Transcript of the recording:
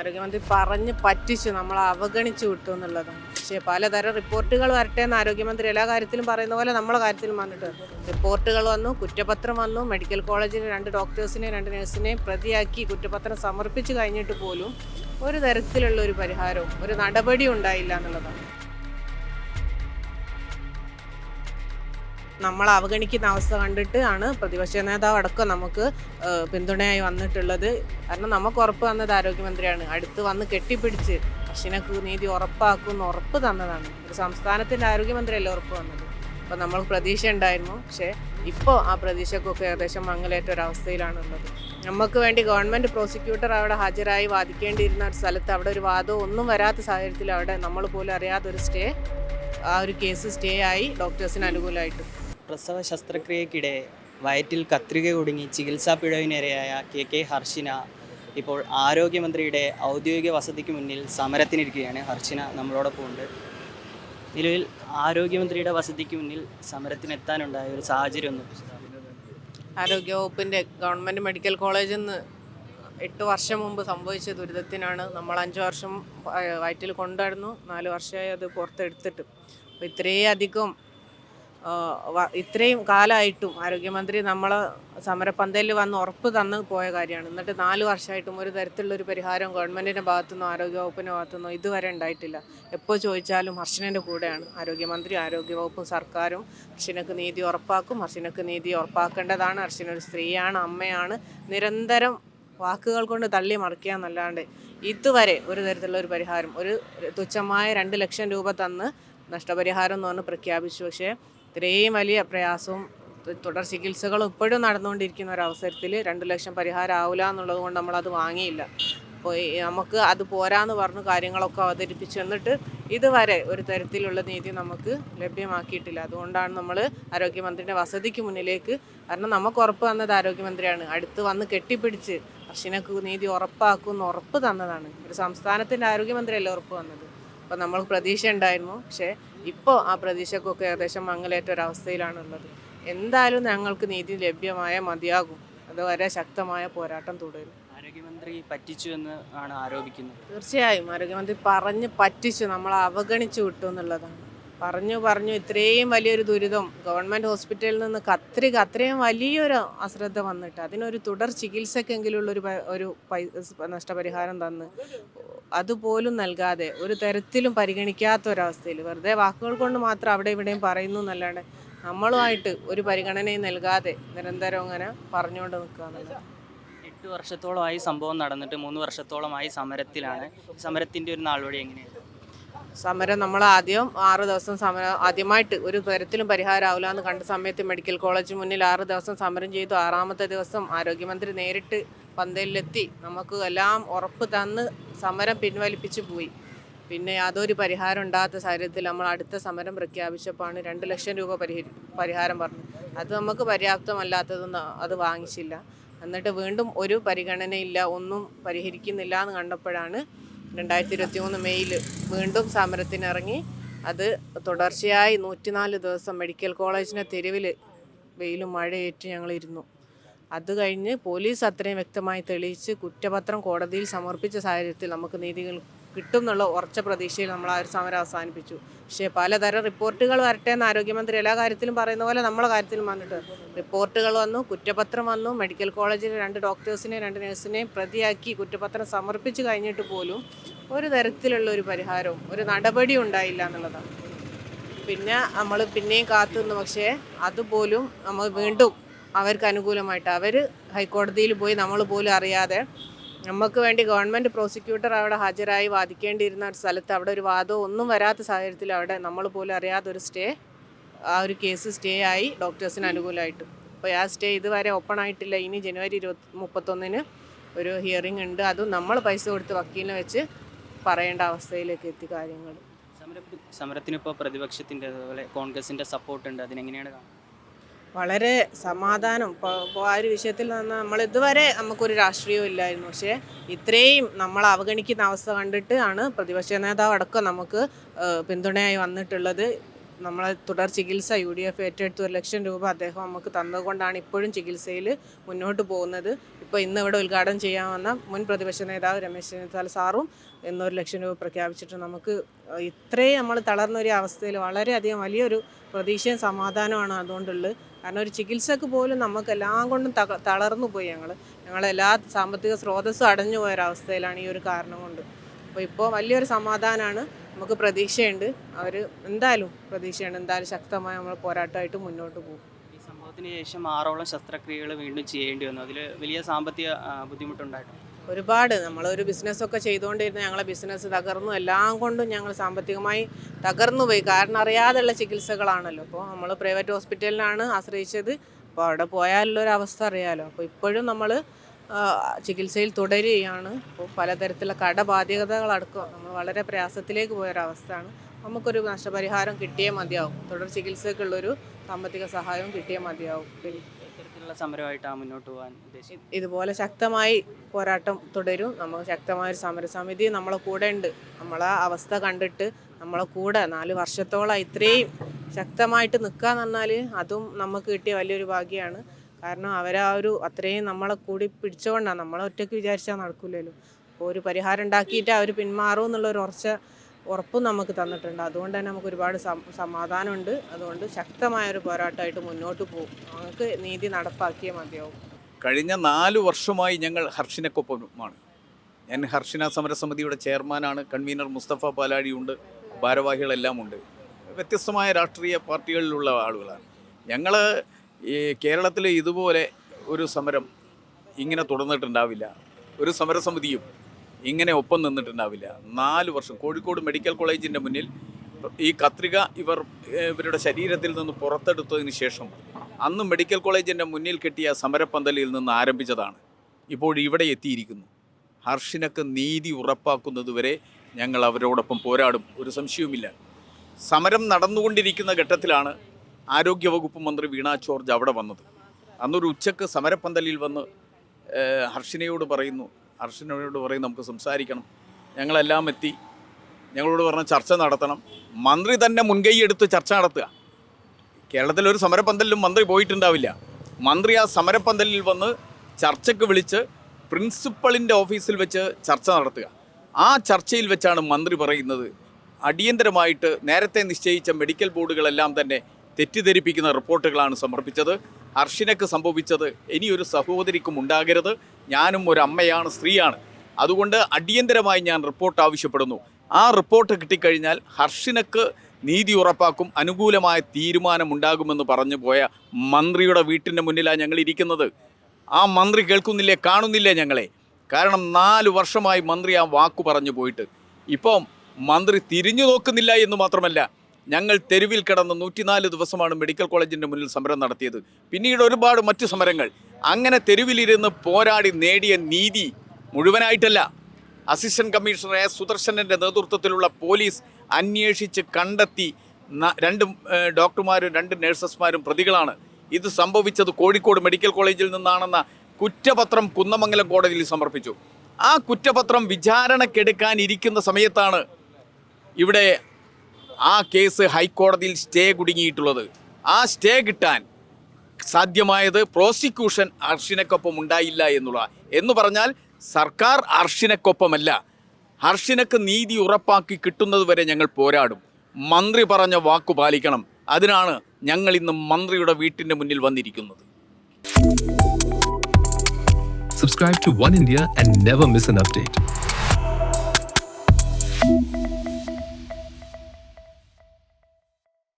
ആരോഗ്യമന്ത്രി പറഞ്ഞ് പറ്റിച്ചു നമ്മൾ അവഗണിച്ചു വിട്ടു എന്നുള്ളതാണ് പക്ഷേ പലതരം റിപ്പോർട്ടുകൾ വരട്ടെ എന്ന് ആരോഗ്യമന്ത്രി എല്ലാ കാര്യത്തിലും പറയുന്ന പോലെ നമ്മളെ കാര്യത്തിലും വന്നിട്ട് റിപ്പോർട്ടുകൾ വന്നു കുറ്റപത്രം വന്നു മെഡിക്കൽ കോളേജിലെ രണ്ട് ഡോക്ടേഴ്സിനെയും രണ്ട് നഴ്സിനെയും പ്രതിയാക്കി കുറ്റപത്രം സമർപ്പിച്ചു കഴിഞ്ഞിട്ട് പോലും ഒരു തരത്തിലുള്ള ഒരു പരിഹാരവും ഒരു നടപടിയും ഉണ്ടായില്ല എന്നുള്ളതാണ്. നമ്മളെ അവഗണിക്കുന്ന അവസ്ഥ കണ്ടിട്ട് ആണ് പ്രതിപക്ഷ നേതാവ് അടക്കം നമുക്ക് പിന്തുണയായി വന്നിട്ടുള്ളത്. കാരണം നമുക്ക് ഉറപ്പ് തന്നത് ആരോഗ്യമന്ത്രിയാണ്. അടുത്ത് വന്ന് കെട്ടിപ്പിടിച്ച് അശ്വിനക്ക് നീതി ഉറപ്പാക്കുമെന്ന് ഉറപ്പ് തന്നതാണ്. ഒരു സംസ്ഥാനത്തിന്റെ ആരോഗ്യമന്ത്രിയല്ലേ ഉറപ്പ് വന്നത് അപ്പോൾ നമ്മൾ പ്രതീക്ഷ ഉണ്ടായിരുന്നു. പക്ഷേ ഇപ്പോൾ ആ പ്രതീക്ഷക്കൊക്കെ ഏകദേശം മങ്ങലേറ്റ ഒരവസ്ഥയിലാണുള്ളത് നമുക്ക് വേണ്ടി ഗവൺമെന്റ് പ്രോസിക്യൂട്ടർ അവിടെ ഹാജരായി വാദിക്കേണ്ടിയിരുന്ന ഒരു സ്ഥലത്ത് അവിടെ ഒരു വാദവും ഒന്നും വരാത്ത സാഹചര്യത്തിൽ അവിടെ നമ്മൾ പോലും അറിയാത്തൊരു സ്റ്റേ ആ ഒരു കേസ് സ്റ്റേ ആയി ഡോക്ടേഴ്സിന് അനുകൂലമായിട്ട്. പ്രസവ ശസ്ത്രക്രിയക്കിടെ വയറ്റിൽ കത്രിക കുടുങ്ങി ചികിത്സാ പിഴവിനിരയായ കെ കെ ഹർഷിന ഇപ്പോൾ ആരോഗ്യമന്ത്രിയുടെ ഔദ്യോഗിക വസതിക്ക് മുന്നിൽ സമരത്തിനിരിക്കുകയാണ്. ഹർഷിന നമ്മളോടൊപ്പം ഉണ്ട്. നിലവിൽ ആരോഗ്യമന്ത്രിയുടെ വസതിക്ക് മുന്നിൽ സമരത്തിനെത്താനുണ്ടായ ഒരു സാഹചര്യം ഒന്ന് ആരോഗ്യവകുപ്പിന്റെ ഗവൺമെന്റ് മെഡിക്കൽ കോളേജിൽ നിന്ന് എട്ട് വർഷം മുമ്പ് സംഭവിച്ച ദുരിതത്തിനാണ് നമ്മൾ അഞ്ച് വർഷം വയറ്റിൽ കൊണ്ടായിരുന്നു നാല് വർഷമായി അത് പുറത്തെടുത്തിട്ട്. അപ്പോൾ അധികം ഇത്രയും കാലമായിട്ടും ആരോഗ്യമന്ത്രി നമ്മൾ സമരപന്തലിൽ വന്ന് ഉറപ്പ് തന്ന് പോയ കാര്യമാണ്. എന്നിട്ട് നാല് വർഷമായിട്ടും ഒരു തരത്തിലുള്ള ഒരു പരിഹാരം ഗവൺമെന്റിന്റെ ഭാഗത്തുനിന്നോ ആരോഗ്യവകുപ്പിന്റെ ഭാഗത്തുനിന്നോ ഇതുവരെ ഉണ്ടായിട്ടില്ല. എപ്പോൾ ചോദിച്ചാലും ഹർഷനന്റെ കൂടെയാണ്. ആരോഗ്യമന്ത്രി ആരോഗ്യവകുപ്പും സർക്കാരും ഹർഷനക്ക് നീതി ഉറപ്പാക്കും. ഹർഷനക്ക് നീതി ഉറപ്പാക്കേണ്ടതാണ്. ഹർഷനൊരു സ്ത്രീയാണ് അമ്മയാണ്. നിരന്തരം വാക്കുകൾ കൊണ്ട് തള്ളി മറിക്കുക എന്നല്ലാണ്ട് ഇതുവരെ ഒരു തരത്തിലുള്ള ഒരു പരിഹാരം ഒരു തുച്ഛമായ രണ്ട് ലക്ഷം രൂപ തന്ന് നഷ്ടപരിഹാരം എന്ന് പറഞ്ഞ് പ്രഖ്യാപിച്ചു. പക്ഷേ ഇത്രയും വലിയ പ്രയാസവും തുടർ ചികിത്സകളും ഇപ്പോഴും നടന്നുകൊണ്ടിരിക്കുന്ന ഒരു അവസരത്തിൽ രണ്ട് ലക്ഷം പരിഹാരം ആവില്ല എന്നുള്ളത് കൊണ്ട് നമ്മളത് വാങ്ങിയില്ല. അപ്പോൾ നമുക്ക് അത് പോരാന്ന് പറഞ്ഞ് കാര്യങ്ങളൊക്കെ അവതരിപ്പിച്ചു എന്നിട്ട് ഇതുവരെ ഒരു തരത്തിലുള്ള നീതി നമുക്ക് ലഭ്യമാക്കിയിട്ടില്ല. അതുകൊണ്ടാണ് നമ്മൾ ആരോഗ്യമന്ത്രിയുടെ വസതിക്ക് മുന്നിലേക്ക് കാരണം നമുക്ക് ഉറപ്പ് തന്നത് ആരോഗ്യമന്ത്രിയാണ്. അടുത്ത് വന്ന് കെട്ടിപ്പിടിച്ച് അർഷിനക്ക് നീതി ഉറപ്പാക്കുമെന്ന് ഉറപ്പ് തന്നതാണ്. ഒരു സംസ്ഥാനത്തിന്റെ ആരോഗ്യമന്ത്രിയല്ലേ ഉറപ്പ് വന്നത് അപ്പോൾ നമ്മൾ പ്രതീക്ഷ ഉണ്ടായിരുന്നു. പക്ഷേ ഇപ്പോൾ ആ പ്രതീക്ഷക്കൊക്കെ ഏകദേശം മങ്ങലേറ്റ ഒരവസ്ഥയിലാണുള്ളത് എന്തായാലും ഞങ്ങൾക്ക് നീതി ലഭ്യമായ മതിയാകും. അതുവരെ ശക്തമായ പോരാട്ടം തുടരും. ആരോഗ്യമന്ത്രി പറ്റിച്ചു എന്ന് ആണ് ആരോപിക്കുന്നത്. തീർച്ചയായും ആരോഗ്യമന്ത്രി പറഞ്ഞ് പറ്റിച്ചു. നമ്മൾ അവഗണിച്ചു വിട്ടു എന്നുള്ളതാണ്. പറഞ്ഞു പറഞ്ഞു ഇത്രയും വലിയൊരു ദുരിതം ഗവൺമെന്റ് ഹോസ്പിറ്റലിൽ നിന്ന് കത്രിക അത്രയും വലിയൊരു അശ്രദ്ധ വന്നിട്ട് അതിനൊരു തുടർ ചികിത്സക്കെങ്കിലുള്ള ഒരു ഒരു നഷ്ടപരിഹാരം തന്ന് അതുപോലും നൽകാതെ ഒരു തരത്തിലും പരിഗണിക്കാത്ത ഒരവസ്ഥയിൽ വെറുതെ വാക്കുകൾ കൊണ്ട് മാത്രം അവിടെ ഇവിടെയും പറയുന്നു എന്നല്ലാണ്ട് നമ്മളുമായിട്ട് ഒരു പരിഗണനയും നൽകാതെ നിരന്തരം അങ്ങനെ പറഞ്ഞുകൊണ്ട് നിൽക്കുക എട്ട് വർഷത്തോളമായി സംഭവം നടന്നിട്ട് മൂന്ന് വർഷത്തോളമായി സമരത്തിലാണ്. സമരത്തിന്റെ ഒരു നാൾവഴി എങ്ങനെയാണ് സമരം നമ്മൾ ആദ്യം ആറ് ദിവസം സമരം ആദ്യമായിട്ട് ഒരു തരത്തിലും പരിഹാരമാവില്ല എന്ന് കണ്ട സമയത്ത് മെഡിക്കൽ കോളേജ് മുന്നിൽ ആറ് ദിവസം സമരം ചെയ്തു. ആറാമത്തെ ദിവസം ആരോഗ്യമന്ത്രി നേരിട്ട് പന്തലിലെത്തി. നമുക്ക് എല്ലാം ഉറപ്പ് തന്ന് സമരം പിൻവലിപ്പിച്ച് പോയി. പിന്നെ യാതൊരു പരിഹാരം ഉണ്ടാകാത്ത സാഹചര്യത്തിൽ നമ്മൾ അടുത്ത സമരം പ്രഖ്യാപിച്ചപ്പോഴാണ് രണ്ട് ലക്ഷം രൂപ പരിഹരി പരിഹാരം പറഞ്ഞു അത് നമുക്ക് പര്യാപ്തമല്ലാത്തതൊന്നും അത് വാങ്ങിച്ചില്ല. എന്നിട്ട് വീണ്ടും ഒരു പരിഗണനയില്ല ഒന്നും പരിഹരിക്കുന്നില്ല എന്ന് കണ്ടപ്പോഴാണ് രണ്ടായിരത്തി ഇരുപത്തി മൂന്ന് മെയ്യിൽ വീണ്ടും സമരത്തിനിറങ്ങി. അത് തുടർച്ചയായി നൂറ്റിനാല് ദിവസം മെഡിക്കൽ കോളേജിന്റെ തെരുവിൽ വെയിലും മഴയേറ്റ് ഞങ്ങൾ ഇരുന്നു അത് കഴിഞ്ഞ് പോലീസ് അത്രയും വ്യക്തമായി തെളിയിച്ച് കുറ്റപത്രം കോടതിയിൽ സമർപ്പിച്ച സാഹചര്യത്തിൽ നമുക്ക് നീതികൾ കിട്ടും എന്നുള്ള ഉറച്ച പ്രതീക്ഷയിൽ നമ്മൾ ആ ഒരു സമരം അവസാനിപ്പിച്ചു. പക്ഷേ പലതരം റിപ്പോർട്ടുകൾ വരട്ടെ എന്ന് ആരോഗ്യമന്ത്രി എല്ലാ കാര്യത്തിലും പറയുന്ന പോലെ നമ്മളെ കാര്യത്തിലും വന്നിട്ട് റിപ്പോർട്ടുകൾ വന്നു കുറ്റപത്രം വന്നു മെഡിക്കൽ കോളേജിലെ രണ്ട് ഡോക്ടേഴ്സിനെയും രണ്ട് നഴ്സിനെയും പ്രതിയാക്കി കുറ്റപത്രം സമർപ്പിച്ചു കഴിഞ്ഞിട്ട് പോലും ഒരു തരത്തിലുള്ള ഒരു പരിഹാരവും ഒരു നടപടിയും ഉണ്ടായില്ല എന്നുള്ളതാണ്. പിന്നെ നമ്മൾ പിന്നെയും കാത്തുനിന്നു പക്ഷേ അതുപോലും നമ്മൾ വീണ്ടും അവർക്ക് അനുകൂലമായിട്ട് അവർ ഹൈക്കോടതിയിൽ പോയി നമ്മൾ പോലും അറിയാതെ നമുക്ക് വേണ്ടി ഗവൺമെന്റ് പ്രോസിക്യൂട്ടർ അവിടെ ഹാജരായി വാദിക്കേണ്ടിയിരുന്ന ഒരു സ്ഥലത്ത് അവിടെ ഒരു വാദവും ഒന്നും വരാത്ത സാഹചര്യത്തിൽ അവിടെ നമ്മൾ പോലും അറിയാതെ ഒരു സ്റ്റേ ആ ഒരു കേസ് സ്റ്റേ ആയി ഡോക്ടേഴ്സിന് അനുകൂലമായിട്ട്. അപ്പോൾ ആ സ്റ്റേ ഇതുവരെ ഓപ്പൺ ആയിട്ടില്ല. ഇനി ജനുവരി ഇരുപത്തി മുപ്പത്തൊന്നിന് ഒരു ഹിയറിംഗ് ഉണ്ട്. അതും നമ്മൾ പൈസ കൊടുത്ത് വക്കീലിനെ വെച്ച് പറയേണ്ട അവസ്ഥയിലേക്ക് എത്തി കാര്യങ്ങൾ. സമരത്തിന് സമരത്തിനിപ്പോൾ പ്രതിപക്ഷത്തിന്റെ അതുപോലെ കോൺഗ്രസിന്റെ സപ്പോർട്ട് ഉണ്ട്. അതിനെങ്ങനെയാണ് കാണുന്നത്? വളരെ സമാധാനം. ഇപ്പോൾ ആ ഒരു വിഷയത്തിൽ നിന്ന് നമ്മൾ ഇതുവരെ നമുക്കൊരു രാഷ്ട്രീയവും ഇല്ലായിരുന്നു. പക്ഷേ ഇത്രയും നമ്മൾ അവഗണിക്കുന്ന അവസ്ഥ കണ്ടിട്ട് ആണ് പ്രതിപക്ഷ നേതാവ് അടക്കം നമുക്ക് പിന്തുണയായി വന്നിട്ടുള്ളത്. നമ്മളെ തുടർ ചികിത്സ യു ഡി എഫ് ഏറ്റെടുത്ത് ഒരു ലക്ഷം രൂപ അദ്ദേഹം നമുക്ക് തന്നതുകൊണ്ടാണ് ഇപ്പോഴും ചികിത്സയിൽ മുന്നോട്ട് പോകുന്നത്. ഇപ്പോൾ ഇന്ന് ഇവിടെ ഉദ്ഘാടനം ചെയ്യാൻ വന്ന മുൻ പ്രതിപക്ഷ നേതാവ് രമേശ് ചെന്നിത്തല സാറും എന്നൊരു ലക്ഷം രൂപ പ്രഖ്യാപിച്ചിട്ട് നമുക്ക് ഇത്രയും നമ്മൾ തളർന്ന ഒരു അവസ്ഥയിൽ വളരെയധികം വലിയൊരു പ്രതീക്ഷയും സമാധാനമാണ് അതുകൊണ്ടുള്ളത്. കാരണം ഒരു ചികിത്സക്ക് പോലും നമുക്ക് എല്ലാം കൊണ്ടും തളർന്നു പോയി ഞങ്ങൾ ഞങ്ങളെല്ലാ സാമ്പത്തിക സ്രോതസ്സും അടഞ്ഞു പോയൊരവസ്ഥയിലാണ് ഈ ഒരു കാരണം കൊണ്ട്. അപ്പോൾ ഇപ്പോൾ വലിയൊരു സമാധാനമാണ്. നമുക്ക് പ്രതീക്ഷയുണ്ട്. അവർ എന്തായാലും പ്രതീക്ഷയുണ്ട്. എന്തായാലും ശക്തമായ നമ്മൾ പോരാട്ടമായിട്ട് മുന്നോട്ട് പോകും. ഈ സംഭവത്തിന് ശേഷം ആറോളം ശസ്ത്രക്രിയകൾ വീണ്ടും ചെയ്യേണ്ടി വന്നു. അതിൽ വലിയ സാമ്പത്തിക ബുദ്ധിമുട്ടുണ്ടായിട്ടുണ്ട് ഒരുപാട്. നമ്മളൊരു ബിസിനസ്സൊക്കെ ചെയ്തുകൊണ്ടിരുന്ന ഞങ്ങളെ ബിസിനസ് തകർന്നു. എല്ലാം കൊണ്ടും ഞങ്ങൾ സാമ്പത്തികമായി തകർന്നു പോയി. കാരണം അറിയാതെയുള്ള ചികിത്സകളാണല്ലോ. അപ്പോൾ നമ്മൾ പ്രൈവറ്റ് ഹോസ്പിറ്റലിലാണ് ആശ്രയിച്ചത്. അപ്പോൾ അവിടെ പോയാലുള്ള ഒരു അവസ്ഥ അറിയാലോ. അപ്പോൾ ഇപ്പോഴും നമ്മൾ ചികിത്സയിൽ തുടരുകയാണ്. അപ്പോൾ പലതരത്തിലുള്ള കടബാധ്യതകളടക്കം നമ്മൾ വളരെ പ്രയാസത്തിലേക്ക് പോയൊരവസ്ഥയാണ്. നമുക്കൊരു നഷ്ടപരിഹാരം കിട്ടിയേ മതിയാവും. തുടർ ചികിത്സക്കുള്ളൊരു സാമ്പത്തിക സഹായവും കിട്ടിയേ മതിയാവും. പിന്നെ ഇത്തരത്തിലുള്ള സമരമായിട്ടാണ് മുന്നോട്ട് പോകാൻ ഉദ്ദേശിക്കുന്നത്? ഇതുപോലെ ശക്തമായി പോരാട്ടം തുടരും. നമ്മൾ ശക്തമായ ഒരു സമരസമിതി നമ്മളെ കൂടെ ഉണ്ട്. നമ്മളെ അവസ്ഥ കണ്ടിട്ട് നമ്മളെ കൂടെ നാല് വർഷത്തോളം ഇത്രയും ശക്തമായിട്ട് നിൽക്കുക എന്ന് പറഞ്ഞാൽ അതും നമുക്ക് കിട്ടിയ വലിയൊരു ഭാഗ്യമാണ് കാരണം അവരാ ഒരു അത്രയും നമ്മളെ കൂടി പിടിച്ചുകൊണ്ടാണ് നമ്മളെ ഒറ്റയ്ക്ക് വിചാരിച്ചാൽ നടക്കില്ലല്ലോ അപ്പോൾ ഒരു പരിഹാരം ഉണ്ടാക്കിയിട്ട് അവർ പിന്മാറും എന്നുള്ള ഒരു ഉറച്ച ഉറപ്പും നമുക്ക് തന്നിട്ടുണ്ട്. അതുകൊണ്ട് തന്നെ നമുക്ക് ഒരുപാട് സമാധാനമുണ്ട്. അതുകൊണ്ട് ശക്തമായ ഒരു പോരാട്ടമായിട്ട് മുന്നോട്ട് പോകും. നമുക്ക് നീതി നടപ്പാക്കിയേ മതിയാവും. കഴിഞ്ഞ നാല് വർഷമായി ഞങ്ങൾ ഹർഷിനക്കൊപ്പമാണ്. ഞാൻ ഹർഷിന സമരസമിതിയുടെ ചെയർമാനാണ്. കൺവീനർ മുസ്തഫ പാലാഴിയുണ്ട്. ഭാരവാഹികളെല്ലാം ഉണ്ട്. വ്യത്യസ്തമായ രാഷ്ട്രീയ പാർട്ടികളിലുള്ള ആളുകളാണ്. ഞങ്ങൾ ഈ കേരളത്തിൽ ഇതുപോലെ ഒരു സമരം ഇങ്ങനെ തുടർന്നിട്ടുണ്ടാവില്ല. ഒരു സമരസമിതിയും ഇങ്ങനെ ഒപ്പം നിന്നിട്ടുണ്ടാവില്ല. നാല് വർഷം കോഴിക്കോട് മെഡിക്കൽ കോളേജിന്റെ മുന്നിൽ ഈ കത്രിക ഇവർ ഇവരുടെ ശരീരത്തിൽ നിന്ന് പുറത്തെടുത്തതിന് ശേഷം അന്ന് മെഡിക്കൽ കോളേജിന്റെ മുന്നിൽ കിട്ടിയ സമരപ്പന്തലിൽ നിന്ന് ആരംഭിച്ചതാണ്. ഇപ്പോൾ ഇവിടെ എത്തിയിരിക്കുന്നു. ഹർഷിനൊക്കെ നീതി ഉറപ്പാക്കുന്നതുവരെ ഞങ്ങൾ അവരോടൊപ്പം പോരാടും. ഒരു സംശയവുമില്ല. സമരം നടന്നുകൊണ്ടിരിക്കുന്ന ഘട്ടത്തിലാണ് ആരോഗ്യവകുപ്പ് മന്ത്രി വീണ ജോർജ് അവിടെ വന്നത്. അന്നൊരു ഉച്ചയ്ക്ക് സമരപ്പന്തലിൽ വന്ന് ഹർഷിനയോട് പറയുന്നു. ഹർഷിനയോട് പറയും നമുക്ക് സംസാരിക്കണം. ഞങ്ങളെല്ലാം എത്തി. ഞങ്ങളോട് പറഞ്ഞ ചർച്ച നടത്തണം. മന്ത്രി തന്നെ മുൻകൈയെടുത്ത് ചർച്ച നടത്തുക. കേരളത്തിൽ ഒരു സമരപ്പന്തലിലും മന്ത്രി പോയിട്ടുണ്ടാവില്ല. മന്ത്രി ആ സമരപ്പന്തലിൽ വന്ന് ചർച്ചയ്ക്ക് വിളിച്ച് പ്രിൻസിപ്പളിന്റെ ഓഫീസിൽ വെച്ച് ചർച്ച നടത്തുക. ആ ചർച്ചയിൽ വെച്ചാണ് മന്ത്രി പറയുന്നത് അടിയന്തരമായിട്ട് നേരത്തെ നിശ്ചയിച്ച മെഡിക്കൽ ബോർഡുകളെല്ലാം തന്നെ തെറ്റിദ്ധരിപ്പിക്കുന്ന റിപ്പോർട്ടുകളാണ് സമർപ്പിച്ചത്. ഹർഷിനക്ക് സംഭവിച്ചത് ഇനിയൊരു സഹോദരിക്കും ഉണ്ടാകരുത്. ഞാനും ഒരു അമ്മയാണ് സ്ത്രീയാണ്. അതുകൊണ്ട് അടിയന്തരമായി ഞാൻ റിപ്പോർട്ട് ആവശ്യപ്പെടുന്നു. ആ റിപ്പോർട്ട് കിട്ടിക്കഴിഞ്ഞാൽ ഹർഷിനക്ക് നീതി ഉറപ്പാക്കും അനുകൂലമായ തീരുമാനമുണ്ടാകുമെന്ന് പറഞ്ഞു പോയ മന്ത്രിയുടെ വീട്ടിന്റെ മുന്നിലാണ് ഞങ്ങൾ ഇരിക്കുന്നത്. ആ മന്ത്രി കേൾക്കുന്നില്ലേ കാണുന്നില്ലേ ഞങ്ങളെ? കാരണം നാല് വർഷമായി മന്ത്രി ആ വാക്കു പറഞ്ഞു പോയിട്ട്. ഇപ്പം മന്ത്രി തിരിഞ്ഞു നോക്കുന്നില്ല എന്ന് മാത്രമല്ല ഞങ്ങൾ തെരുവിൽ കിടന്ന് നൂറ്റിനാല് ദിവസമാണ് മെഡിക്കൽ കോളേജിന്റെ മുന്നിൽ സമരം നടത്തിയത്. പിന്നീട് ഒരുപാട് മറ്റു സമരങ്ങൾ. അങ്ങനെ തെരുവിലിരുന്ന് പോരാടി നേടിയ നീതി മുഴുവനായിട്ടല്ല. അസിസ്റ്റന്റ് കമ്മീഷണർ എ സുദർശനന്റെ നേതൃത്വത്തിലുള്ള പോലീസ് അന്വേഷിച്ച് കണ്ടെത്തി. രണ്ട് ഡോക്ടർമാരും രണ്ട് നഴ്സസ്മാരും പ്രതികളാണ്. ഇത് സംഭവിച്ചത് കോഴിക്കോട് മെഡിക്കൽ കോളേജിൽ നിന്നാണെന്ന കുറ്റപത്രം കുന്നമംഗലം കോടതിയിൽ സമർപ്പിച്ചു. ആ കുറ്റപത്രം വിചാരണക്കെടുക്കാനിരിക്കുന്ന സമയത്താണ് ഇവിടെ ആ കേസ് ഹൈക്കോടതിയിൽ സ്റ്റേ കുടുങ്ങിയിട്ടുള്ളത്. ആ സ്റ്റേ കിട്ടാൻ സാധ്യമായത് പ്രോസിക്യൂഷൻ അർഷിനക്കൊപ്പം ഉണ്ടായില്ല എന്നുള്ള. എന്ന് പറഞ്ഞാൽ സർക്കാർ അർഷിനക്കൊപ്പമല്ല. ഹർഷിനക്ക് നീതി ഉറപ്പാക്കി കിട്ടുന്നത് വരെ ഞങ്ങൾ പോരാടും. മന്ത്രി പറഞ്ഞ വാക്കു പാലിക്കണം. അതിനാണ് ഞങ്ങൾ ഇന്ന് മന്ത്രിയുടെ വീട്ടിന്റെ മുന്നിൽ വന്നിരിക്കുന്നത്. Subscribe to One India and never miss an update.